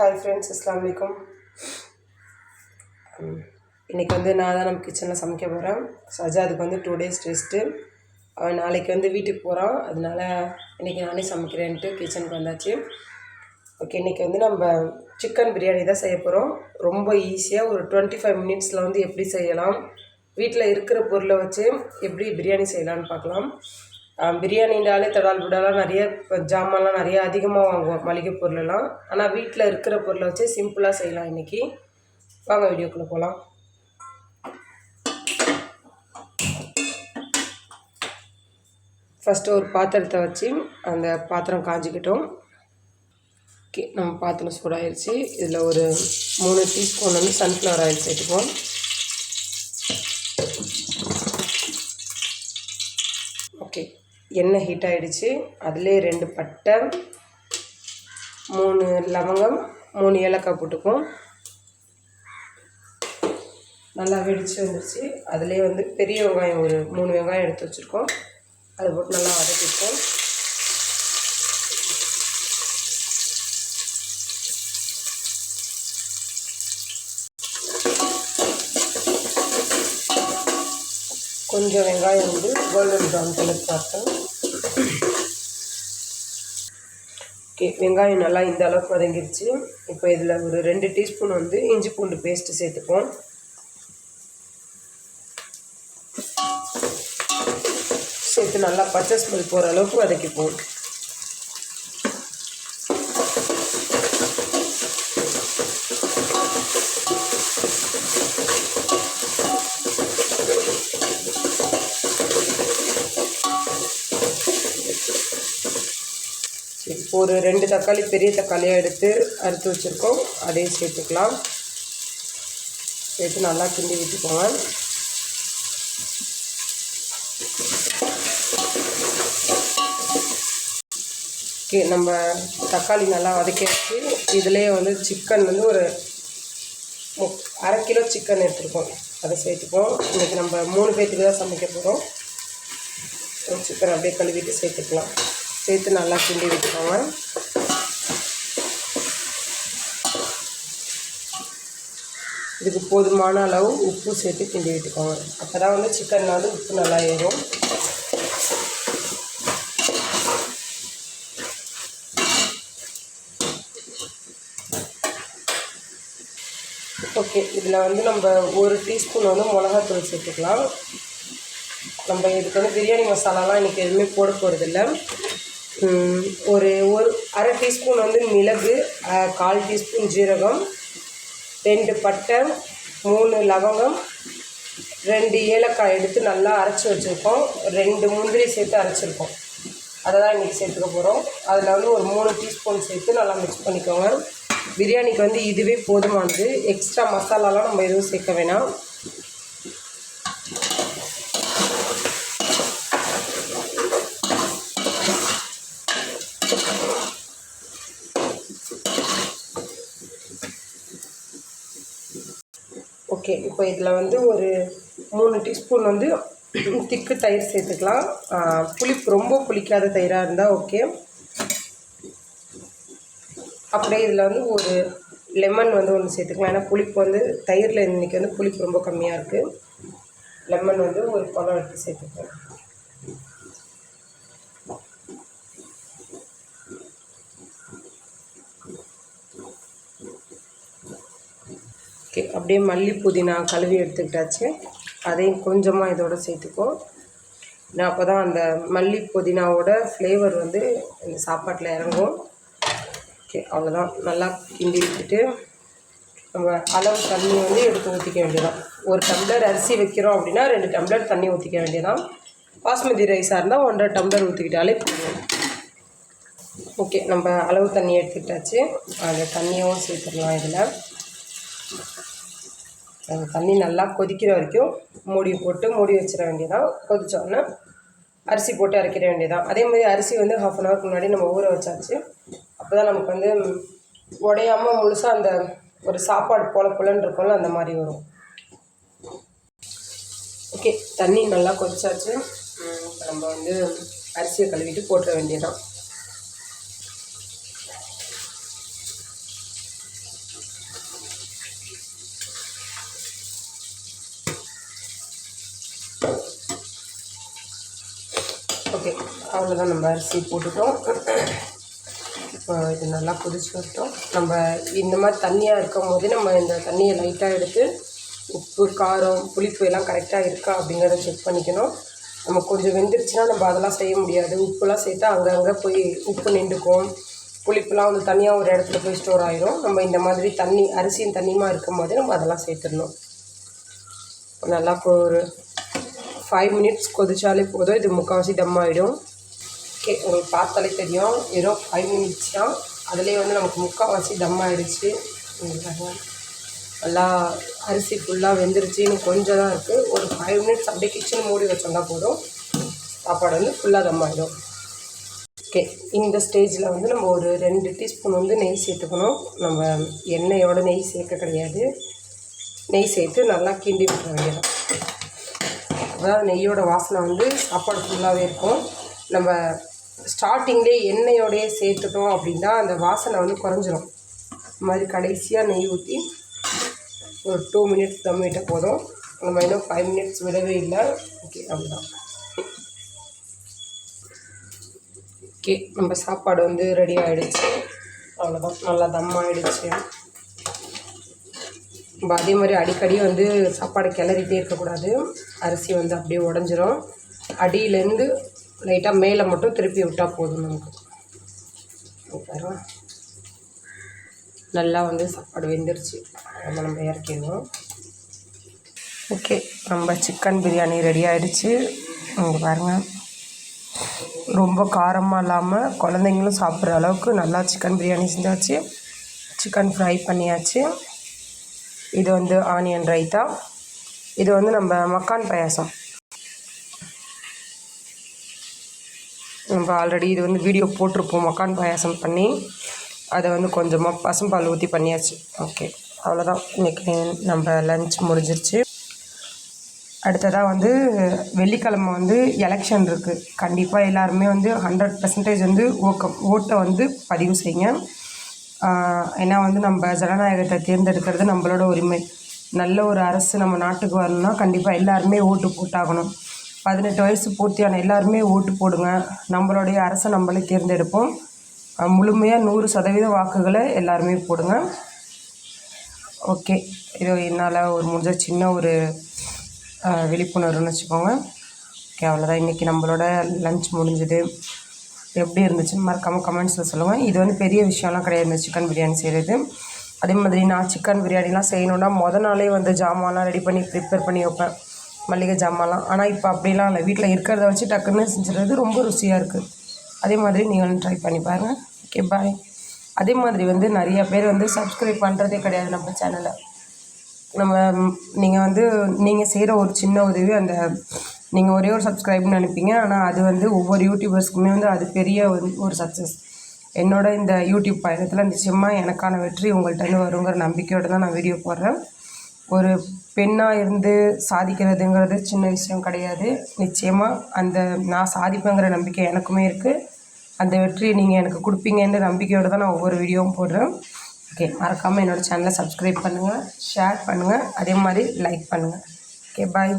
Hi friends அஸ்லாம் வலைக்கும் இன்றைக்கி வந்து நான் தான் நம்ம கிச்சனில் சமைக்க போகிறேன் சஜாதுக்கு வந்து டூ டேஸ் ரெஸ்ட்டு அவன் நாளைக்கு வந்து வீட்டுக்கு போகிறான் அதனால இன்றைக்கி நானே சமைக்கிறேன்ட்டு கிச்சனுக்கு வந்தாச்சு. ஓகே இன்றைக்கி வந்து நம்ம சிக்கன் பிரியாணி தான் செய்ய போகிறோம் ரொம்ப ஈஸியாக ஒரு டுவெண்ட்டி ஃபைவ் மினிட்ஸில் வந்து எப்படி செய்யலாம்? வீட்டில் இருக்கிற பொருளை வச்சு எப்படி பிரியாணி செய்யலாம்னு பார்க்கலாம். பிரியாணின்றாலே தடால் புடாலாம் நிறைய ஜாமான்லாம் நிறைய அதிகமாக வாங்குவோம் மளிகை பொருளெல்லாம். ஆனால் வீட்டில் இருக்கிற பொருளை வச்சு சிம்பிளாக செய்யலாம் இன்றைக்கி வாங்க வீடியோக்குள்ளே போகலாம் ஃபஸ்ட்டு ஒரு பாத்திரத்தை வச்சு அந்த பாத்திரம் காஞ்சிக்கிட்டோம். நம்ம பாத்திரம் சூடாயிருச்சு. இதில் ஒரு மூணு டீஸ்பூன் வந்து சன்ஃப்ளவர் ஆயில் சேர்த்துப்போம் ஓகே எண்ணெய் ஹீட் ஆகிடுச்சு அதிலே ரெண்டு பட்டை மூணு லவங்கம் மூணு ஏலக்காய் போட்டுக்கும் நல்லா வெடிச்சு வந்துருச்சு. அதிலே வந்து பெரிய வெங்காயம் ஒரு மூணு வெங்காயம் எடுத்து வச்சுருக்கோம். அதை போட்டு நல்லா வதக்கிப்போம். கொஞ்சம் வெங்காயம் வந்து கோல்டன் ப்ரௌன் கலர் பார்த்தோம் ஓகே வெங்காயம் நல்லா இந்த அளவுக்கு வதங்கிருச்சு. இப்போ இதில் ஒரு ரெண்டு டீஸ்பூன் வந்து இஞ்சி பூண்டு பேஸ்ட்டு சேர்த்துப்போம். சேர்த்து நல்லா பச்சை ஸ்மெல் போகிற அளவுக்கு வதக்கிப்போம். ஒரு ரெண்டு தக்காளி பெரிய தக்காளியாக எடுத்து அறுத்து வச்சுருக்கோம். அதையும் சேர்த்துக்கலாம். சேர்த்து நல்லா கிண்டி விட்டுக்கோங்க. ஓகே நம்ம தக்காளி நல்லா வதக்கி வச்சு இதுலேயே வந்து சிக்கன் வந்து ஒரு மு- அரை கிலோ சிக்கன் எடுத்துருக்கோம். அதை சேர்த்துப்போம் இன்றைக்கி நம்ம மூணு பேர்த்துக்கு தான் சமைக்க போகிறோம் சிக்கன் அப்படியே கழுவிட்டு சேர்த்துக்கலாம். சேர்த்து நல்லா கிண்டி விட்டுக்கோங்க. இதுக்கு போதுமான அளவு உப்பு சேர்த்து கிண்டி விட்டுக்கோங்க. அப்போ தான் வந்து சிக்கன் வந்து உப்பு நல்லா ஏறும். ஓகே இதில் வந்து நம்ம ஒரு டீஸ்பூன் வந்து மிளகாத்தூள் சேர்த்துக்கலாம். நம்ம இதுக்கு வந்து பிரியாணி மசாலாலாம் இன்றைக்கி எதுவுமே போட போகிறதில்ல ஒரு ஒரு அரை டீஸ்பூன் வந்து மிளகு கால் டீஸ்பூன் ஜீரகம் ரெண்டு பட்டை மூணு லவங்கம் ரெண்டு ஏலக்காய் எடுத்து நல்லா அரைச்சி வச்சுருக்கோம். ரெண்டு முந்திரி சேர்த்து அரைச்சிருக்கோம். அதை தான் இன்றைக்கி சேர்த்துக்க போகிறோம் அதில் வந்து ஒரு மூணு டீஸ்பூன் சேர்த்து நல்லா மிக்ஸ் பண்ணிக்கோங்க. பிரியாணிக்கு வந்து இதுவே போதுமானது. எக்ஸ்ட்ரா மசாலாலாம் நம்ம எதுவும் சேர்க்க வேணாம் ஓகே இப்போ இதில் வந்து ஒரு மூணு டீஸ்பூன் வந்து திக்கு தயிர் சேர்த்துக்கலாம். புளிப்பு ரொம்ப புளிக்காத தயிராக இருந்தால் ஓகே. அப்படியே இதில் வந்து ஒரு லெமன் வந்து ஒன்று சேர்த்துக்கலாம். ஏன்னா புளிப்பு வந்து தயிரில் இன்றைக்கி வந்து புளிப்பு ரொம்ப கம்மியாக இருக்குது லெமன் வந்து ஒரு பழம் எடுத்து சேர்த்துக்கலாம். ஓகே அப்படியே மல்லி புதினா கழுவி எடுத்துக்கிட்டாச்சு. அதையும் கொஞ்சமாக இதோட சேர்த்துக்கும் நான் அப்போ தான் அந்த மல்லி புதினாவோட ஃப்ளேவர் வந்து இந்த சாப்பாட்டில் இறங்கும். ஓகே அவ்வளோதான் நல்லா கிண்டி விட்டுட்டு நம்ம அளவு தண்ணி வந்து எடுத்து ஊற்றிக்க வேண்டியதான் ஒரு டம்ளர் அரிசி வைக்கிறோம் அப்படின்னா ரெண்டு டம்ளர் தண்ணி ஊற்றிக்க வேண்டியதான் பாஸ்மதி ரைஸாக இருந்தால் ஒன்றரை டம்ளர் ஊற்றிக்கிட்டாலே போதும். ஓகே நம்ம அளவு தண்ணி எடுத்துக்கிட்டாச்சு. அந்த தண்ணியும் சேர்த்துடலாம் இதில். தண்ணி நல்லா கொதிக்கிற வரைக்கும் மூடி போட்டு மூடி வச்சிட வேண்டியதான் கொதித்தோடனே அரிசி போட்டு அரைக்கிற வேண்டியதான் அதே மாதிரி அரிசி வந்து ஹாஃப் அன் ஹவருக்கு முன்னாடி நம்ம ஊற வச்சாச்சு. அப்போ தான் நமக்கு வந்து உடையாமல் முழுசாக அந்த ஒரு சாப்பாடு போல புலன்னு இருக்கும்ல அந்த மாதிரி வரும். ஓகே தண்ணி நல்லா கொதிச்சாச்சு. நம்ம வந்து அரிசியை கழுவிட்டு போட்டுற வேண்டியதான் ஓகே அவ்வளோதான் நம்ம அரிசி போட்டுட்டோம். இப்போ இது நல்லா கொதிச்சு வரட்டும். நம்ம இந்த மாதிரி தண்ணியாக இருக்கும் போதே நம்ம இந்த தண்ணியை லைட்டாக எடுத்து உப்பு காரம் புளிப்பு எல்லாம் கரெக்டாக இருக்கா அப்படிங்கிறத செக் பண்ணிக்கணும். நம்ம கொஞ்சம் வெந்துருச்சுன்னா நம்ம அதெல்லாம் செய்ய முடியாது. உப்புலாம் சேர்த்தா அங்கங்கே போய் உப்பு நின்றுக்கும். புளிப்புலாம் வந்து தனியாக ஒரு இடத்துல போய் ஸ்டோர் ஆகிடும் நம்ம இந்த மாதிரி தண்ணி அரிசியும் தண்ணியுமா இருக்கும் போது நம்ம அதெல்லாம் சேர்த்துடணும். நல்லா ஒரு ஃபைவ் மினிட்ஸ் கொதிச்சாலே போதும். இது முக்கால்வாசி தம் ஆகிடும் ஓகே உங்களுக்கு பார்த்தாலே தெரியும். வெறும் ஃபைவ் மினிட்ஸ் தான். அதுலேயே வந்து நமக்கு முக்கால்வாசி தம் ஆகிடுச்சு நல்லா அரிசி ஃபுல்லாக வெந்துருச்சு இன்னும் கொஞ்சம் தான் இருக்குது ஒரு ஃபைவ் மினிட்ஸ் அப்படியே கிச்சன் மூடி வச்சோம்னா போதும். சாப்பாடு வந்து ஃபுல்லாக தம் ஆகிடும் ஓகே இந்த ஸ்டேஜில் வந்து நம்ம ஒரு ரெண்டு டீஸ்பூன் வந்து நெய் சேர்த்துக்கணும். நம்ம எண்ணெயோட நெய் சேர்க்க கிடையாது. நெய் சேர்த்து நல்லா கிண்டி விட்டுற வேண்டியதான் அதாவது நெய்யோட வாசனை வந்து சாப்பாடு ஃபுல்லாகவே இருக்கும். நம்ம ஸ்டார்டிங்லேயே எண்ணெயோடையே சேர்த்துட்டோம் அப்படின்னா அந்த வாசனை வந்து குறைஞ்சிரும். இந்த மாதிரி கடைசியாக நெய் ஊற்றி ஒரு டூ மினிட்ஸ் தம் விட்ட போதும். நம்ம இன்னும் ஃபைவ் மினிட்ஸ் விடவே இல்லை. ஓகே அப்படிதான் ஓகே நம்ம சாப்பாடு வந்து ரெடி ஆகிடுச்சு அவ்வளோதான் நல்லா தம் ஆகிடுச்சு நம்ம அதே மாதிரி அடிக்கடி வந்து சாப்பாடு கிளறிட்டே இருக்கக்கூடாது. அரிசி வந்து அப்படியே உடஞ்சிரும். அடியிலேருந்து லைட்டாக மேலே மட்டும் திருப்பி விட்டால் போதும் நமக்கு. நல்லா வந்து சாப்பாடு வெந்துருச்சு. அதை நம்ம இறக்கிடுவோம் ஓகே நம்ம சிக்கன் பிரியாணி ரெடி ஆகிடுச்சு இங்கே பாருங்கள் ரொம்ப காரமாக இல்லாமல் குழந்தைங்களும் சாப்பிட்ற அளவுக்கு நல்லா சிக்கன் பிரியாணி செஞ்சாச்சு. சிக்கன் ஃப்ரை பண்ணியாச்சு. இது வந்து ஆனியன் ரைத்தா. இது வந்து நம்ம மக்கான் பாயாசம். நம்ம ஆல்ரெடி இது வந்து வீடியோ போட்டிருப்போம் மக்கான் பாயாசம் பண்ணி. அதை வந்து கொஞ்சமாக பசும்பால் ஊற்றி பண்ணியாச்சு. ஓகே அவ்வளோதான் இன்றைக்கி நம்ம லஞ்ச் முடிஞ்சிருச்சு. அடுத்ததாக வந்து வெள்ளிக்கிழமை வந்து எலெக்ஷன் இருக்குது கண்டிப்பாக எல்லாருமே வந்து ஹண்ட்ரட் பர்சன்டேஜ் வந்து ஓக்கம் ஓட்டை வந்து பதிவு செய்யுங்க. ஏன்னா வந்து நம்ம ஜனநாயகத்தை தேர்ந்தெடுக்கிறது நம்மளோட உரிமை. நல்ல ஒரு அரசு நம்ம நாட்டுக்கு வரணும்னா கண்டிப்பாக எல்லாருமே ஓட்டு போட்டாகணும். பதினெட்டு வயசு பூர்த்தியான எல்லாருமே ஓட்டு போடுங்க. நம்மளுடைய அரசை நம்மளே தேர்ந்தெடுப்போம். முழுமையாக நூறு சதவீத வாக்குகளை எல்லாருமே போடுங்க. ஓகே. இது என்னால் ஒரு முடிஞ்ச சின்ன ஒரு விழிப்புணர்வுன்னு வச்சுக்கோங்க. ஓகே அவ்வளோதான் இன்றைக்கி நம்மளோட லஞ்ச் முடிஞ்சுது. எப்படி இருந்துச்சுன்னு மறக்காமல் கமெண்ட்ஸில் சொல்லுவேன் இது வந்து பெரிய விஷயம்லாம் கிடையாது. இந்த சிக்கன் பிரியாணி செய்கிறது அதே மாதிரி நான் சிக்கன் பிரியாணிலாம் செய்யணுன்னா மொதல் நாளே வந்து ஜாமான்லாம் ரெடி பண்ணி ப்ரிப்பேர் பண்ணி வைப்பேன். மல்லிகை ஜாமான்லாம். ஆனால் இப்போ அப்படிலாம் இல்லை. வீட்டில் இருக்கிறத வச்சு டக்குன்னு செஞ்சுறது ரொம்ப ருசியாக இருக்குது அதே மாதிரி நீங்களும் ட்ரை பண்ணி பாருங்கள் ஓகே பாய் அதே மாதிரி வந்து நிறைய பேர் வந்து சப்ஸ்கிரைப் பண்ணுறதே கிடையாது நம்ம சேனலை நம்ம நீங்கள் வந்து நீங்கள் செய்கிற ஒரு சின்ன உதவி அந்த நீங்கள் ஒரே ஒரு சப்ஸ்கிரைப்னு நினைப்பீங்க. ஆனால் அது வந்து ஒவ்வொரு யூடியூபர்ஸ்க்குமே வந்து அது பெரிய ஒரு சக்ஸஸ் என்னோட இந்த யூடியூப் பயணத்தில் நிச்சயமாக எனக்கான வெற்றி உங்கள்கிட்ட வருங்கிற நம்பிக்கையோடு தான் நான் வீடியோ போடுறேன். ஒரு பெண்ணாக இருந்து சாதிக்கிறதுங்கிறது சின்ன விஷயம் கிடையாது. நிச்சயமாக அந்த நான் சாதிப்பேங்கிற நம்பிக்கை எனக்குமே இருக்குது அந்த வெற்றியை நீங்கள் எனக்கு கொடுப்பீங்கன்ற நம்பிக்கையோடு தான் நான் ஒவ்வொரு வீடியோவும் போடுறேன். ஓகே மறக்காமல் என்னோடய சேனலை சப்ஸ்கிரைப் பண்ணுங்கள் ஷேர் பண்ணுங்கள் அதே மாதிரி லைக் பண்ணுங்கள் ஓகே பாய்